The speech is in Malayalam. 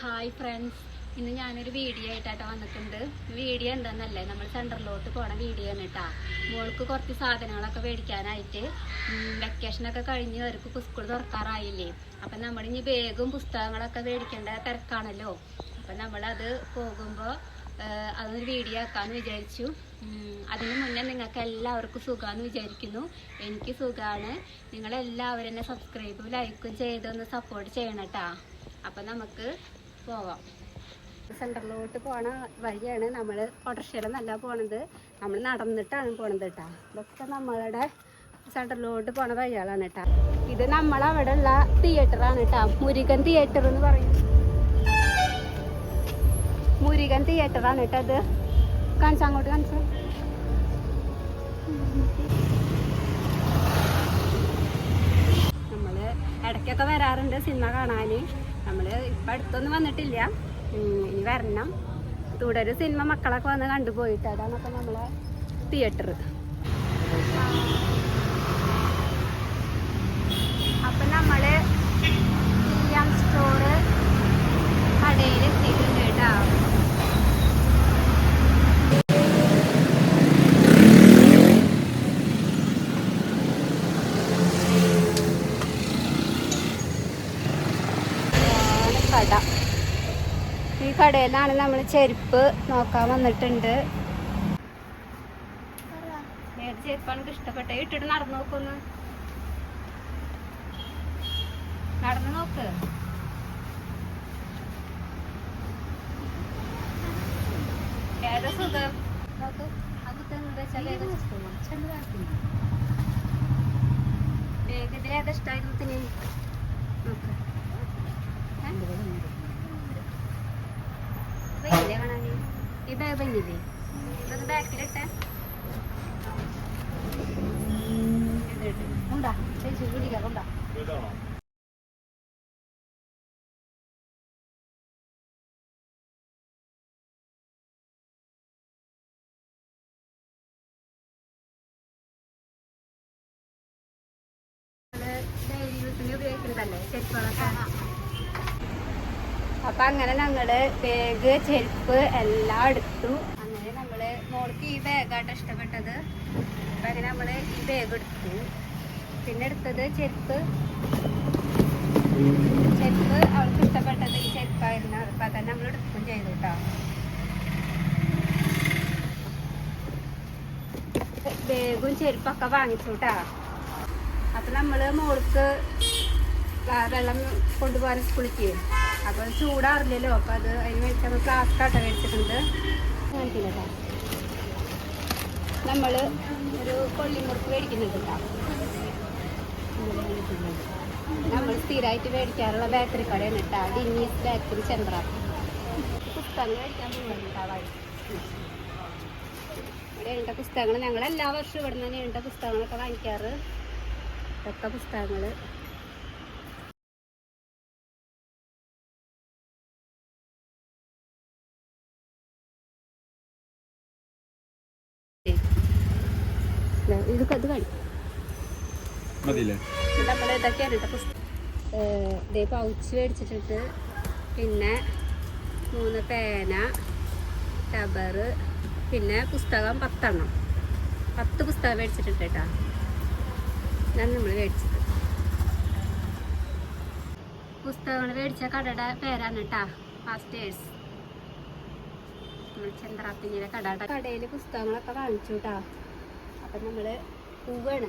ഹായ് ഫ്രണ്ട്സ് ഇന്ന് ഞാനൊരു വീഡിയോ ആയിട്ടാട്ടോ വന്നിട്ടുണ്ട്. വീഡിയോ എന്താണെന്നല്ലേ നമ്മൾ സെന്ററിലോട്ട് പോണ വീഡിയോ ആണ് കേട്ടാ മോൾക്ക് കുറച്ച് സാധനങ്ങളൊക്കെ മേടിക്കാനായിട്ട് വെക്കേഷനൊക്കെ കഴിഞ്ഞ് അവർക്ക് സ്കൂൾ തുറക്കാറായില്ലേ? അപ്പം നമ്മൾ ഇനി ബാഗും പുസ്തകങ്ങളൊക്കെ മേടിക്കേണ്ട തിരക്കാണല്ലോ. അപ്പം നമ്മളത് പോകുമ്പോൾ അതൊരു വീഡിയോ ആക്കാമെന്ന് വിചാരിച്ചു. അതിന് മുന്നേ നിങ്ങൾക്ക് എല്ലാവർക്കും സുഖമാണെന്ന് വിചാരിക്കുന്നു. എനിക്ക് സുഖമാണ് നിങ്ങളെല്ലാവരും എന്നെ സബ്സ്ക്രൈബും ലൈക്കും ചെയ്തൊന്ന് സപ്പോർട്ട് ചെയ്യണം കേട്ടാ അപ്പം നമുക്ക് പോവാം. സെന്ററിലോട്ട് പോണ വഴിയാണ് നമ്മൾ ഓട്ടോറിക്ഷയിലൊന്നല്ല പോണത്. നമ്മൾ നടന്നിട്ടാണ് പോണത് കേട്ടാ ഇതൊക്കെ നമ്മളുടെ സെന്ററിലോട്ട് പോണ വഴികളാണ് കേട്ടാ ഇത് നമ്മളവിടെ ഉള്ള തിയേറ്ററാണ് കേട്ടാ മുരുകൻ തിയേറ്റർ എന്ന് പറയും. മുരുകൻ തിയേറ്ററാണ് കേട്ടോ അത് കാണിച്ചാ അങ്ങോട്ട് കാണിച്ചു. നമ്മൾ ഇടയ്ക്കൊക്കെ വരാറുണ്ട് സിനിമ കാണാൻ നമ്മൾ ഇപ്പം അടുത്തൊന്നും വന്നിട്ടില്ല. ഇനി വരണം. തുടരും സിനിമ മക്കളൊക്കെ വന്ന് കണ്ടുപോയിട്ട് അതാണ് അപ്പം നമ്മളെ തിയേറ്റർ അപ്പം നമ്മൾ സ്റ്റോറ് കടയിൽ എത്തിയിട്ടുണ്ട് കേട്ടോ ഇതാണ് കട. ഈ കടയിലാണ് നമ്മൾ ചെരുപ്പ് നോക്കാൻ വന്നിട്ടുണ്ട്. ഏത് ചെരുപ്പാണ് എനിക്ക് ഇഷ്ടപ്പെട്ടത്? ഇട്ടിട്ട് നടന്നു നോക്കൊന്ന് നടന്നു നോക്ക്. ഏതാ സുഖം? നോക്ക്. ഇതിൽ ഇഷ്ടമായിരുന്നു പിന്നെ നോക്ക് ഭംഗിയില്ലേ കാണാന് ബാഗ് ഭംഗിയില്ലേ ഇതൊന്ന് ബാക്കിലിട്ടെ. ഉണ്ടാ? ചേച്ചി പിടിക്കാം ഉണ്ടാ? ഉപയോഗിക്കുന്നതല്ലേ? ചെരുപ്പുകളൊക്കെ? അപ്പൊ അങ്ങനെ ഞങ്ങൾ ബാഗ് ചെരുപ്പ് എല്ലാം എടുത്തു. അങ്ങനെ നമ്മൾ മോൾക്ക് ഈ ബാഗാട്ടോ ഇഷ്ടപ്പെട്ടത്. അപ്പൊ അങ്ങനെ നമ്മൾ ഈ ബാഗ് എടുത്തു. പിന്നെ എടുത്തത് ചെരുപ്പ്. ചെരുപ്പ് അവൾക്ക് ഇഷ്ടപ്പെട്ടത് ഈ ചെരുപ്പായിരുന്നു. അപ്പൊ അതന്നെ നമ്മൾ എടുക്കും ചെയ്തു കേട്ടോ ബാഗും ചെരുപ്പൊക്കെ വാങ്ങിച്ചു കേട്ടാ അപ്പൊ നമ്മൾ മോൾക്ക് വെള്ളം കൊണ്ടുപോകാൻ സ്കൂളിക്ക് അപ്പൊ ചൂടാറില്ലല്ലോ അപ്പൊ അത് അതിന് വേണ്ടി നമ്മൾ ഫ്ലാസ്ക് ആട്ടോ മേടിച്ചിട്ടുണ്ട്. നമ്മൾ ഒരു കൊള്ളിമുറുക്ക് മേടിക്കുന്നുണ്ട് കേട്ടോ നമ്മൾ സ്ഥിരമായിട്ട് മേടിക്കാറുള്ള ബേക്കറി കടയാണ് കേട്ടോ. ഡിന്നീസ് ബേക്കറി ചന്ദ്ര പുസ്തകങ്ങൾ മേടിക്കാൻ പോകുന്നുണ്ട് കേട്ടോ വഴി ഇവിടെ എണ്ട പുസ്തകങ്ങൾ. ഞങ്ങൾ എല്ലാ വർഷവും ഇവിടെ നിന്ന് തന്നെ എണ്ട പുസ്തകങ്ങളൊക്കെ വാങ്ങിക്കാറ്. ഇതൊക്കെ പുസ്തകങ്ങൾ. ഇത് ഇത് കാണിക്കും മതിയില്ലേ? നമ്മൾ ഇതൊക്കെയാണ് കേട്ടോ ഇതേ പൗച്ച് മേടിച്ചിട്ടുണ്ട്. പിന്നെ മൂന്ന് പേന ടബർ പിന്നെ പുസ്തകം പത്തെണ്ണം. പത്ത് പുസ്തകം മേടിച്ചിട്ടുണ്ട് കേട്ടോ. ഞാൻ നമ്മൾ മേടിച്ചത്. പുസ്തകങ്ങൾ മേടിച്ച കടയുടെ പേരാണ് കേട്ടാ ഫാസ്റ്റേഴ്സ് നമ്മൾ കട കടയുടെ കടയിൽ പുസ്തകങ്ങളൊക്കെ വാങ്ങിച്ചു കേട്ടാ. അപ്പം നമ്മൾ പൂവാണ്.